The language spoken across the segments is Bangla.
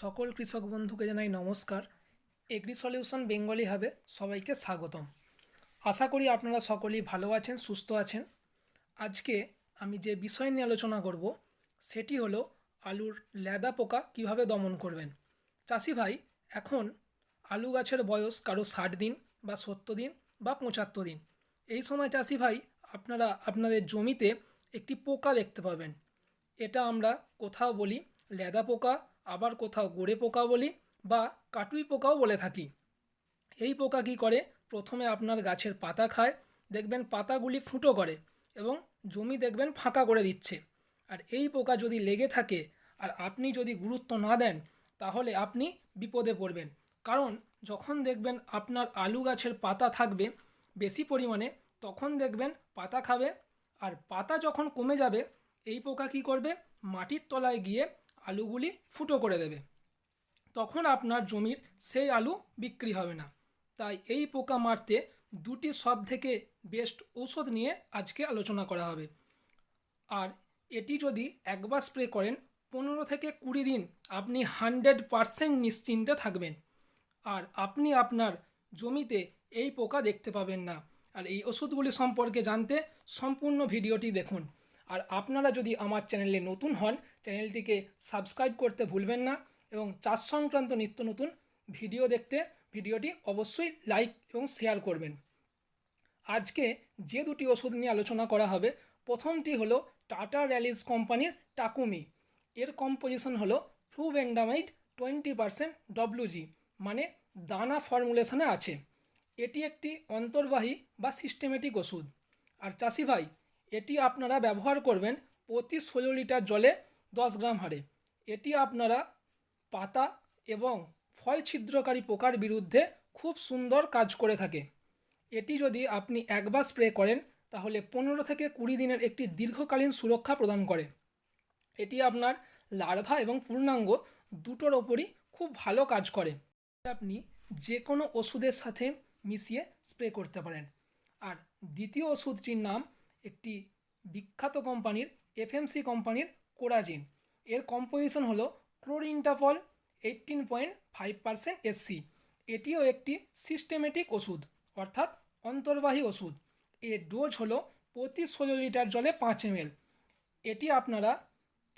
সকল কৃষক বন্ধুকে জানাই নমস্কার। এগ্রি সলিউশন বেঙ্গলি হাবে সবাইকে স্বাগতম। আশা করি আপনারা সকলেই ভালো আছেন, সুস্থ আছেন। আজকে আমি যে বিষয় নিয়ে আলোচনা করব, সেটি হলো আলুর ল্যাদা পোকা কীভাবে দমন করবেন। চাষি ভাই, এখন আলু গাছের বয়স কারও ষাট দিন বা সত্তর দিন বা পঁচাত্তর দিন। এই সময় চাষি ভাই, আপনারা আপনাদের জমিতে একটি পোকা দেখতে পাবেন। এটা আমরা কোথাও বলি ল্যাদা পোকা, আবার কোথাও গোড়ে পোকা বলি বা কাটুই পোকাও বলে থাকি। এই পোকা কী করে? প্রথমে আপনার গাছের পাতা খায়, দেখবেন পাতাগুলি ফুটো করে এবং জমি দেখবেন ফাঁকা করে দিচ্ছে। আর এই পোকা যদি লেগে থাকে আর আপনি যদি গুরুত্ব না দেন, তাহলে আপনি বিপদে পড়বেন। কারণ যখন দেখবেন আপনার আলু গাছের পাতা থাকবে বেশি পরিমাণে, তখন দেখবেন পাতা খাবে। আর পাতা যখন কমে যাবে, এই পোকা কী করবে? মাটির তলায় গিয়ে আলুগুলি ফুটো করে দেবে। তখন আপনার জমির সেই আলু বিক্রি হবে না। তাই এই পোকা মারতে দুটি সব থেকে বেস্ট ঔষধ নিয়ে আজকে আলোচনা করা হবে। আর এটি যদি একবার স্প্রে করেন, পনেরো থেকে কুড়ি দিন আপনি হান্ড্রেড পারসেন্ট নিশ্চিন্তে থাকবেন। আর আপনি আপনার জমিতে এই পোকা দেখতে পাবেন না। আর এই ওষুধগুলি সম্পর্কে জানতে সম্পূর্ণ ভিডিওটি দেখুন। আর আপনারা যদি আমার চ্যানেলে নতুন হন, চ্যানেলটিকে সাবস্ক্রাইব করতে ভুলবেন না এবং চাষ সংক্রান্ত নিত্য নতুন ভিডিও দেখতে ভিডিওটি অবশ্যই লাইক এবং শেয়ার করবেন। আজকে যে দুটি ওষুধ নিয়ে আলোচনা করা হবে, প্রথমটি হলো টাটা র্যালিস কোম্পানির টাকুমি। এর কম্পোজিশন হলো ফ্লুবেন্ডামাইড টোয়েন্টি পারসেন্ট ডব্লুজি মানে দানা ফর্মুলেশনে আছে। এটি একটি অন্তর্বাহী বা সিস্টেমেটিক ওষুধ। আর চাষি ভাই এটি আপনারা ব্যবহার করবেন প্রতি ষোলো লিটার জলে দশ গ্রাম হারে। এটি আপনারা পাতা এবং ফল ছিদ্রকারী পোকার বিরুদ্ধে খুব সুন্দর কাজ করে থাকে। এটি যদি আপনি একবার স্প্রে করেন, তাহলে পনেরো থেকে কুড়ি দিনের একটি দীর্ঘকালীন সুরক্ষা প্রদান করে। এটি আপনার লার্ভা এবং পূর্ণাঙ্গ দুটোর ওপরই খুব ভালো কাজ করে। আপনি যে কোনো ওষুধের সাথে মিশিয়ে স্প্রে করতে পারেন। আর দ্বিতীয় ওষুধটির নাম একটি বিখ্যাত কোম্পানির এফএমসি কোম্পানির কোরাজিন। এর কম্পোজিশন হলো ক্লোরিনটাপল eighteen point five percent SC এটিও একটি সিস্টেমেটিক ওষুধ, অর্থাৎ অন্তর্বাহী ওষুধ। এর ডোজ হলো প্রতি ষোলো লিটার জলে পাঁচ এমএল। এটি আপনারা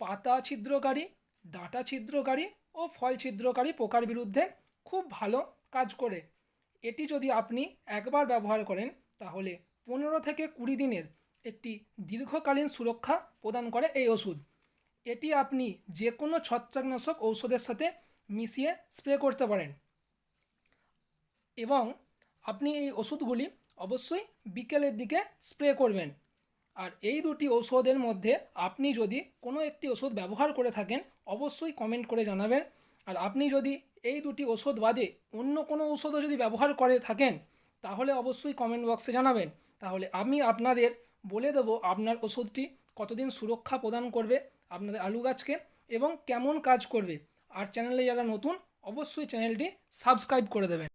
পাতা ছিদ্রকারী, ডাটা ছিদ্রকারী ও ফল ছিদ্রকারী পোকার বিরুদ্ধে খুব ভালো কাজ করে। এটি যদি আপনি একবার ব্যবহার করেন, তাহলে পনেরো থেকে কুড়ি দিনের একটি দীর্ঘকালীন সুরক্ষা প্রদান করে এই ওষুধ। এটি আপনি যে কোনো ছত্রাকনাশক ঔষধের সাথে মিশিয়ে স্প্রে করতে পারেন। এবং আপনি এই ওষুধগুলি অবশ্যই বিকেলের দিকে স্প্রে করবেন। আর এই দুটি ঔষধের মধ্যে আপনি যদি কোনো একটি ওষুধ ব্যবহার করে থাকেন, অবশ্যই কমেন্ট করে জানাবেন। আর আপনি যদি এই দুটি ওষুধ বাদে অন্য কোনো ওষুধও যদি ব্যবহার করে থাকেন, তাহলে অবশ্যই কমেন্ট বক্সে জানাবেন। তাহলে আমি আপনাদের বলে দেব আপনার ওষুধটি কতদিন সুরক্ষা প্রদান করবে আপনাদের আলু গাছকে এবং কেমন কাজ করবে। আর চ্যানেলে যারা নতুন, অবশ্যই চ্যানেলটি সাবস্ক্রাইব করে দেবেন।